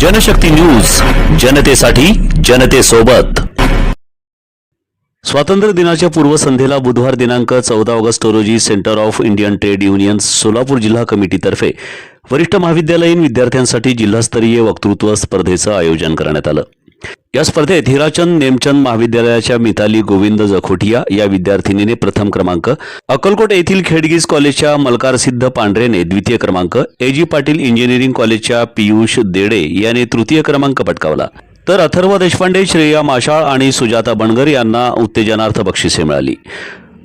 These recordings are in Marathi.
जनशक्ती न्यूज जनतेसाठी जनतेसोबत. स्वातंत्र्य दिनाच्या पूर्वसंध्येला बुधवार दिनांक चौदा ऑगस्ट रोजी centre of Indian trade union Solapur जिल्हा कमिटीतर्फे वरिष्ठ महाविद्यालयीन विद्यार्थ्यांसाठी जिल्हास्तरीय वक्तृत्व स्पर्धेचं आयोजन करण्यात आलं. या स्पर्धेत हिराचंद नेमचंद महाविद्यालयाच्या मिताली गोविंद जखोटिया या विद्यार्थिनीने प्रथम क्रमांक. अक्कलकोट येथील खेडगीज कॉलेजच्या मलकारसिद्ध पांढरेने द्वितीय क्रमांक. ए. जी. पाटील इंजिनिअरिंग कॉलेजच्या पियुष देडे याने तृतीय क्रमांक पटकावला. तर अथर्व देशपांडे श्रेया माशाळ आणि सुजाता बनगर यांना उत्तेजनार्थ बक्षिसे मिळाली.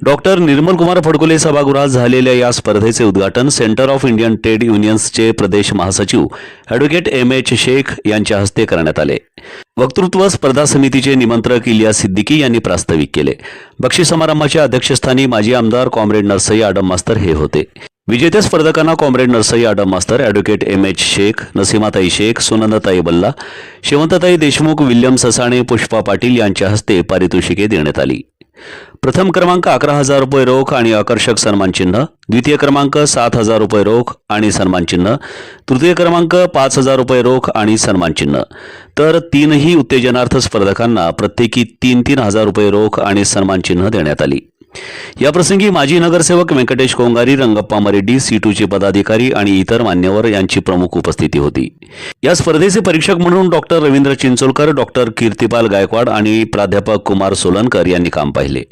डॉक्टर निर्मल कुमार फडकुले सभागृहात झालेल्या या स्पर्धेचे उद्घाटन सेंटर ऑफ इंडियन ट्रेड युनियन्सचे प्रदेश महासचिव ॲडव्होकेट एम एच शेख यांच्या हस्ते करण्यात आले. वक्तृत्व स्पर्धा समितीचे निमंत्रक इलिया सिद्दीकी यांनी प्रास्ताविक केले. बक्षीस समारंभाच्या अध्यक्षस्थानी माजी आमदार कॉम्रेड नरसई आडम मास्तर हे होते. विजेत्या स्पर्धकांना कॉम्रेड नरसई आडम मास्तर ॲडव्होकेट एम एच शेख नसीमाताई शेख सुनंदताई बल्ला शिवंतताई देशमुख विल्यम ससाणे पुष्पा पाटील यांच्या हस्ते पारितोषिके देण्यात आली. प्रथम क्रमांक अकरा हजार रुपये रोख आणि आकर्षक सन्मानचिन्ह द्वितीय क्रमांक सात हजार रुपये रोख आणि सन्मानचिन्ह तृतीय क्रमांक पाच हजार रुपये रोख आणि सन्मानचिन्ह तर तीनही उत्तेजनार्थ स्पर्धकांना प्रत्येकी तीन तीन हजार रुपये रोख आणि सन्मान चिन्ह देण्यात आली. याप्रसंगी माजी नगरसेवक व्यंकटेश कोंगारी रंगप्पा मरेड्डी सीटूचे पदाधिकारी आणि इतर मान्यवर यांची प्रमुख उपस्थिती होती. या स्पर्धेचे परीक्षक म्हणून डॉक्टर रवींद्र चिंचोलकर डॉक्टर कीर्तिपाल गायकवाड आणि प्राध्यापक कुमार सोलनकर यांनी काम पाहिले.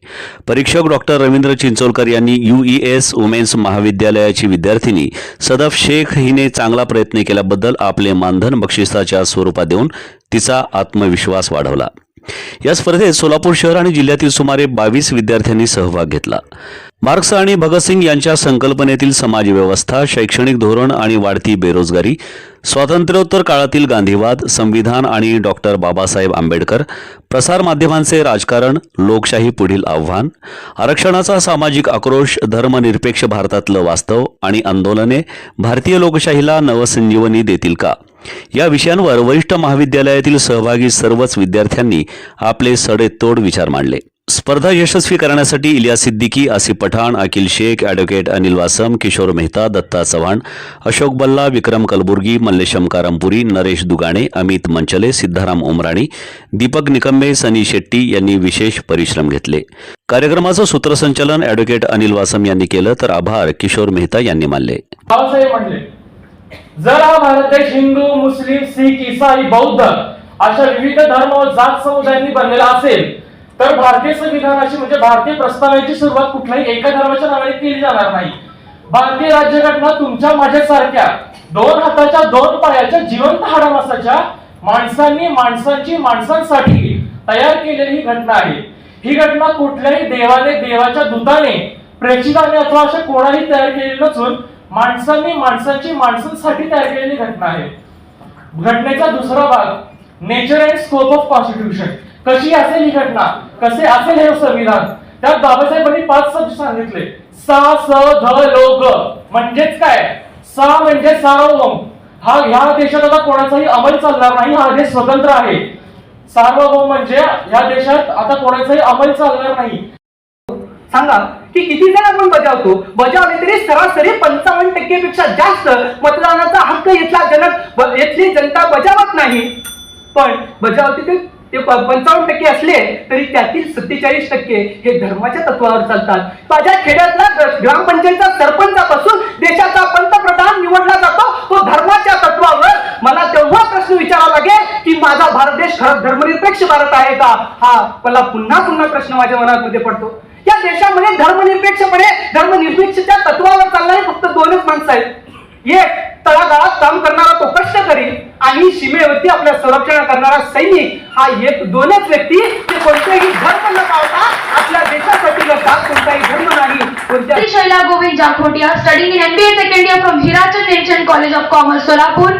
परीक्षक डॉक्टर रवींद्र चिंचोलकर यांनी युईएस वुमेन्स महाविद्यालयाची विद्यार्थिनी सदफ शेख हिने चांगला प्रयत्न केल्याबद्दल आपले मानधन बक्षिसाच्या स्वरूपात देऊन तिचा आत्मविश्वास वाढवला. या स्पर्धेत सोलापूर शहर आणि जिल्ह्यातील सुमारे बावीस विद्यार्थ्यांनी सहभाग घेतला. मार्क्स आणि भगतसिंग यांच्या संकल्पनेतील समाजव्यवस्था शैक्षणिक धोरण आणि वाढती बेरोजगारी स्वातंत्र्योत्तर काळातील गांधीवाद संविधान आणि डॉक्टर बाबासाहेब आंबेडकर प्रसारमाध्यमांचे राजकारण लोकशाही पुढील आव्हान आरक्षणाचा सामाजिक आक्रोश धर्मनिरपेक्ष भारतातलं वास्तव आणि आंदोलने भारतीय लोकशाहीला नवसंजीवनी देतील का? या विषयांवर वरिष्ठ महाविद्यालयातील सहभागी सर्वच विद्यार्थ्यांनी आपले सडेतोड विचार मांडले. स्पर्धा यशस्वी करण्यासाठी इलिया सिद्दीकी आसिफ पठाण अखिल शेख ॲडव्होकेट अनिल वासम किशोर मेहता दत्ता चव्हाण अशोक बल्ला विक्रम कलबुर्गी मल्लेशम कारमपुरी नरेश दुगाणे अमित मंचले सिद्धाराम उमराणी दीपक निकंबे सनी शेट्टी यांनी विशेष परिश्रम घेतले. कार्यक्रमाचं सूत्रसंचालन ॲडव्होकेट अनिल वासम यांनी केलं तर आभार किशोर मेहता यांनी मानले. जर हा भारत देश हिंदू मुस्लिम सिख ईसाई बौद्ध अशा विविध धर्म व जात समुदायांनी बनलेला असेल तर भारतीय संविधानाची म्हणजे भारतीय प्रस्तावाची सुरुवात कुठल्याही एका धर्माच्या नावाने केली जाणार नाही. भारतीय राज्यघटना तुमच्या माझ्यासारख्या दोन हाताच्या दोन पायाच्या जिवंत हाडामासाच्या माणसांनी माणसांची माणसांसाठी तयार केलेली ही घटना आहे. ही घटना कुठल्याही देवाने देवाच्या दूताने प्रेक्षिताने अथवा अशा कोणाही तयार केलेली नसून माणसांनी माणसांची माणसांसाठी तयार केलेली घटना आहे. घटनेचा दुसरा भाग nature and scope of constitution कशी असेल ही घटना? कसे असेल हे संविधान? त्यात बाबासाहेबांनी पाच शब्द सांगितले. सा स ध लो ग. म्हणजेच काय? सा म्हणजे सार्वभौम. हा ह्या देशात आता कोणाचाही अमल चालणार नाही हा देश स्वतंत्र आहे. सार्वभौम म्हणजे ह्या देशात आता कोणाचाही अमल चालणार नाही. सांगा की किती जण आपण बजावतो? बजावले तरी सरासरी पंचावन्न टक्के पेक्षा जास्त मतदानाचा हक्क इथला जनक इथली जनता बजावत नाही. पण बजावते ते ते प- पंचावन्न टक्के असले तरी त्यातील सत्तेचाळीस टक्के हे धर्माच्या तत्वावर चालतात. माझ्या खेड्यातला ग्रामपंचायतचा सरपंचापासून देशाचा पंतप्रधान निवडला जातो तो धर्माच्या तत्वावर मला तेव्हा प्रश्न विचारावा लागेल की माझा भारत देश खरंच धर्मनिरपेक्ष भारत आहे का? हा मला पुन्हा पुन्हा प्रश्न माझ्या मनामध्ये पडतो. या देशामध्ये धर्मनिरपेक्षपणे धर्मनिरपेक्षच्या तत्वावर चालणारे फक्त दोनच माणसं आहेत. एक तळागाळात काम करणारा तो कष्टकरी आणि सीमेवरती आपल्या संरक्षण करणारा सैनिक हा एक दोनच व्यक्ती ते कोणतेही धर्म न पावता आपल्या देशासाठी लढतात कोणताही धर्म नाही कोणत्या Shaila Govind Jakhotia, studying in MBA second year from Hirachand Nemchand College of Commerce, Solapur,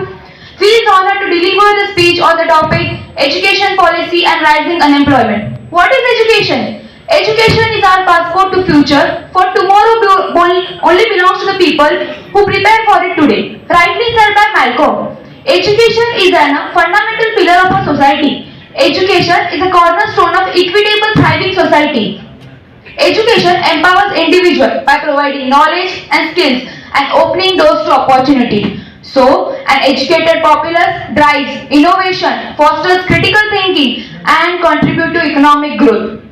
feels honored to deliver the speech on the topic Education Policy and Rising Unemployment. What is education? Education is our passport to future, for tomorrow be- only belongs to the people who prepare for it today. Rightly said by Malcolm, education is a uh, fundamental pillar of our society. Education is a cornerstone of equitable thriving society. Education empowers individual by providing knowledge and skills and opening doors to opportunity. So, an educated populace drives innovation, fosters critical thinking, and contribute to economic growth.